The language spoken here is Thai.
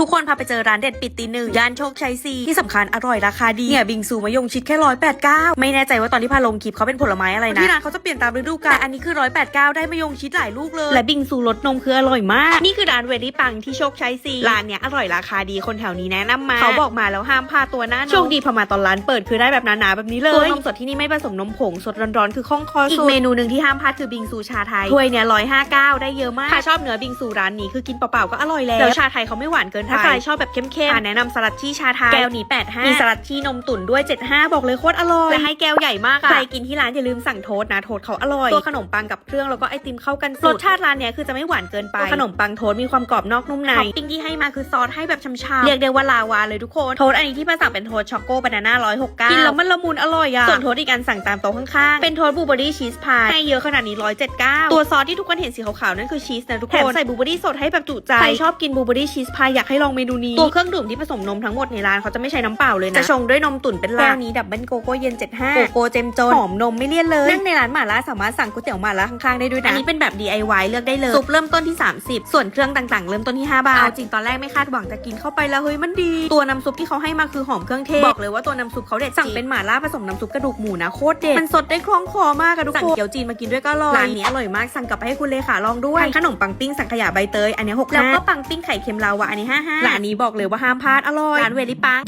ทุกคนพาไปเจอร้านเด็ดปิดตีหนึ่งย่านโชคชัยซีที่สำคัญอร่อยราคาดีเนี่ยบิงซูมะยงชิดแค่ร้อยแปดเก้าไม่แน่ใจว่าตอนที่พาลงคลิปเขาเป็นผลไม้อะไรนะที่ร้านเขาจะเปลี่ยนตามฤดูกาลแต่อันนี้คือร้อยแปดเก้าได้มะยงชิดหลายลูกเลยและบิงซูรสนมคืออร่อยมากนี่คือร้านเวลี่ปังที่โชคชัยซีร้านเนี้ยอร่อยราคาดีคนแถวนี้แนะนำมาเขาบอกมาแล้วห้ามพลาดตัวหน้าโชคดีพอมาตอนร้านเปิดคือได้แบบหนาๆแบบนี้เลยตัวนมสดที่นี่ไม่ผสมนมผงสดร้อนๆคือข้องคอสุดอีกเมนูหนึ่งที่ห้ามพลาดคือบิงซูชาไทยถ้วยเนี้ยร้อยห้าเก้าได้เยอะมากถ้าชอบเนื้อบิงซูร้านนี้คือกินเปล่าๆก็อร่อยแล้วแล้วชาไทยเขาไม่หวานเกินไปถ้าใครชอบแบบเข้มๆอะแนะนำสลัดชี่ชาไทยแก้วนี้ 85มีสลัดชี่นมตุ๋นด้วย 75 บอกเลยโคตรอร่อยและให้แก้วใหญ่มากอะใครกินที่ร้านอย่าลืมสั่งโทสต์นะโทสต์เขาอร่อย ตัวขนมปังกับเครื่องแล้วก็ไอติมเข้ากันสุดรสชาติร้านเนี้ยคือจะไม่หวานเกินไปตัวขนมปังโทสต์มีความกรอบนอกนุ่มในท็อปปิ้งที่ให้มาคือซอสให้แบบช่ำๆเรียกได้ว่าลาวาเลยทุกคนโทสต์อันนี้ที่มาสั่งเป็นโทสต์ช็อกโกบานาน่า169กินแล้วมันละมุนอร่อยอะส่วนโทสต์อีกอันสั่งตามโต๊ะข้างๆเป็นโทสต์บลูเบอร์รี่ชีสพายให้เยอะขนาดนี้179ตัวซอสที่ทุกคนเห็นสีขาวๆนั่นคือชีสนะทุกคนแถมใส่บลูเบอร์รี่สดให้แบบจุใจใครชอบกินบลูเบอร์รี่ชีสพายอยากให้ลองเมนูนี้ ตัวเครื่องดื่มที่ผสมนมทั้งหมดในร้านเขาจะไม่ใช้น้ำเปล่าเลยนะ จะชงด้วยนมตุ๋นเป็นหลักแก้วนี้ดับเบิลโกโก้เย็น 75 โกโก้เจมจนหอมนมไม่เลี่ยนเลย นั่งในร้านหม่าล่าสามารถสั่งก๋วยเตี๋ยวหม่าล่าข้างๆได้ด้วยนะ อันนี้เป็นแบบ DIY เลือกได้เลย ซุปเริ่มต้นที่ 30 ส่วนเครื่องต่างๆ เริ่มต้นที่ 5 บาทเอาจริงตอนแรกไม่คาดหวังแต่กินเข้าไปแล้วเฮ้ยมันดี ตัวน้ำซุปที่เขาให้มาคือหอมเครื่องเทศบอกเลยว่าตัวน้ำซุปเขาเด็ดสั่งเป็นหม่าล่าผสมน้ำซุปกระดูกหมูนะโคตรเด็ดมันสดได้คล่องคอมากอะทุกคนสั่งเกี๊ยวจีนมากินด้วยก็อร่อยร้านนี้อร่อยมากสั่งกลับไปให้คุณเลขาลองด้วยขนมปังปิ้งสังขยาใบเตยอันนี้6แล้วก็ปังปิ้งไข่เค็มลาวาอันนี้55ร้านนี้บอกเลยว่าห้ามพลาดอร่อยร้านเวลิปัง